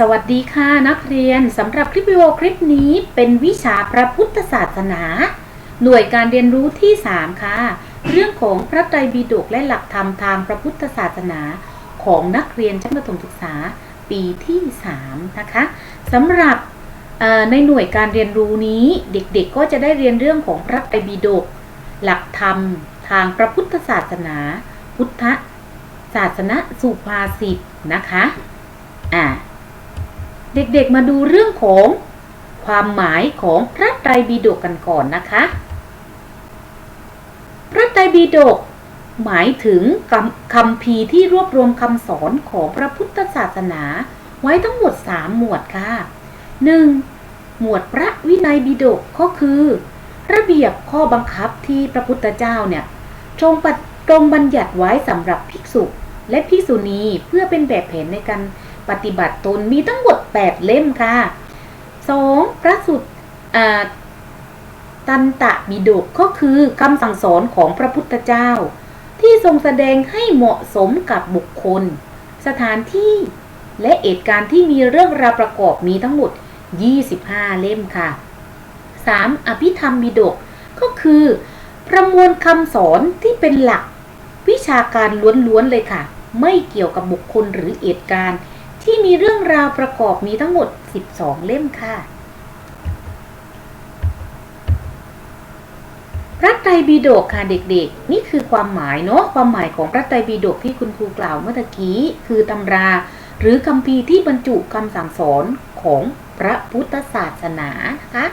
สวัสดีค่ะนักเรียนสำหรับคลิปวิดีโอคลิปนี้เป็นวิชาพระพุทธศาสนา หน่วยการเรียนรู้ที่ 3 ค่ะ เรื่องของพระไตรปิฎกและหลักธรรมทางพระพุทธศาสนา ของนักเรียนชั้นประถมศึกษาปีที่ 3 นะคะสำหรับในหน่วยการเรียนรู้นี้เด็กๆก็จะได้เรียนเรื่องของพระไตรปิฎกหลักธรรมทางพระพุทธศาสนา พุทธศาสนสุภาษิตนะคะ เด็กๆมาดูเรื่องของความหมายของพระไตรปิฎกกันก่อนนะคะ พระไตรปิฎกหมายถึงคำคำพีที่รวบรวมคำสอนของพระพุทธศาสนา ไว้ทั้งหมด 3 หมวดค่ะ 1. หมวดพระวินัยปิฎกก็คือ ระเบียบข้อบังคับที่พระพุทธเจ้าเนี่ยทรงปตรงบัญญัติไว้สำหรับภิกษุ และภิกษุณีเพื่อเป็นแบบแผนในการ ปฏิบัติตนมีทั้งหมด8เล่มค่ะ 2. พระสุตตันตะบิดกก็คือคำสั่งสอนของพระพุทธเจ้า ที่ทรงแสดงให้เหมาะสมกับบุคคล สถานที่และเหตุการณ์ที่มีเรื่องราวประกอบมีทั้งหมด 25 เล่มค่ะ 3. อภิธรรมบิดกก็คือ ประมวลคำสอนที่เป็นหลักวิชาการล้วนๆเลยค่ะ ไม่เกี่ยวกับบุคคลหรือเหตุการณ์ ที่มีเรื่องราวประกอบมีทั้งหมด 12 เล่มค่ะ พระไตรปิฎกค่ะเด็กๆ นี่คือความหมายเนาะความหมายของพระไตรปิฎกที่คุณครูกล่าวเมื่อกี้ คือตำรา หรือคัมภีร์ที่บรรจุคำสั่งสอนของพระพุทธศาสนานะคะ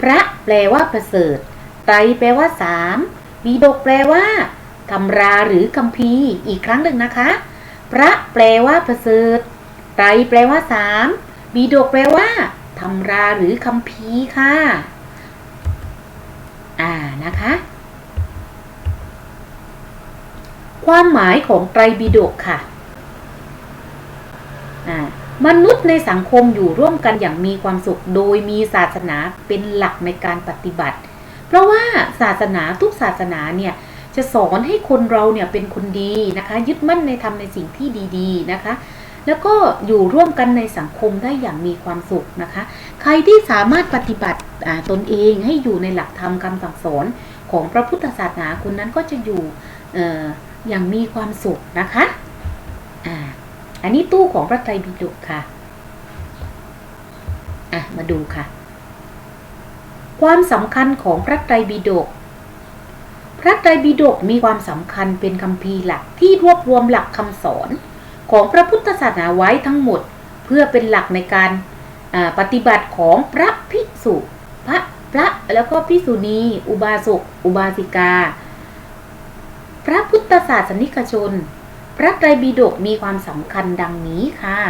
พระแปลว่าประเสริฐไตรแปลว่าสามปิฎกแปลว่าตำราหรือคัมภีร์อีกครั้งหนึ่งนะคะ พระแปลว่าประเสริฐ ไตรแปลว่าสามปิฎกแปลว่าตำราหรือคัมภีค่ะ อ่านะคะ ความหมายของไตรปิฎกค่ะ อ่ามนุษย์ในสังคมอยู่ร่วมกันอย่างมีความสุข โดยมีศาสนาเป็นหลักในการปฏิบัติ เพราะว่าศาสนาทุกศาสนาเนี่ยจะสอนให้คนเราเนี่ยเป็นคนดีนะคะ ยึดมั่นในทำในสิ่งที่ดี ๆ นะคะ แล้วก็อยู่ร่วมกันในสังคมได้อย่างมีความสุขนะคะ ใครที่สามารถปฏิบัติตนเองให้อยู่ในหลักธรรมคำสั่งสอนของพระพุทธศาสนาคนนั้นก็จะอยู่ออย่างมีความสุขนะคะอ่าอันนี้ตู้ของพระไตรปิฎกค่ะอะ มาดูค่ะ ความสำคัญของพระไตรปิฎกพระไตรปิฎกมีความสำคัญเป็นคัมภีร์หลักที่รวบรวมหลักคำสอน ของพระพุทธศาสนาไว้ทั้งหมด เพื่อเป็นหลักในการปฏิบัติของพระภิกษุพระพระแล้วก็ภิกษุณี อุบาสกอุบาสิกา พระพุทธศาสนิกชน พระไตรปิฎกมีความสำคัญดังนี้ค่ะ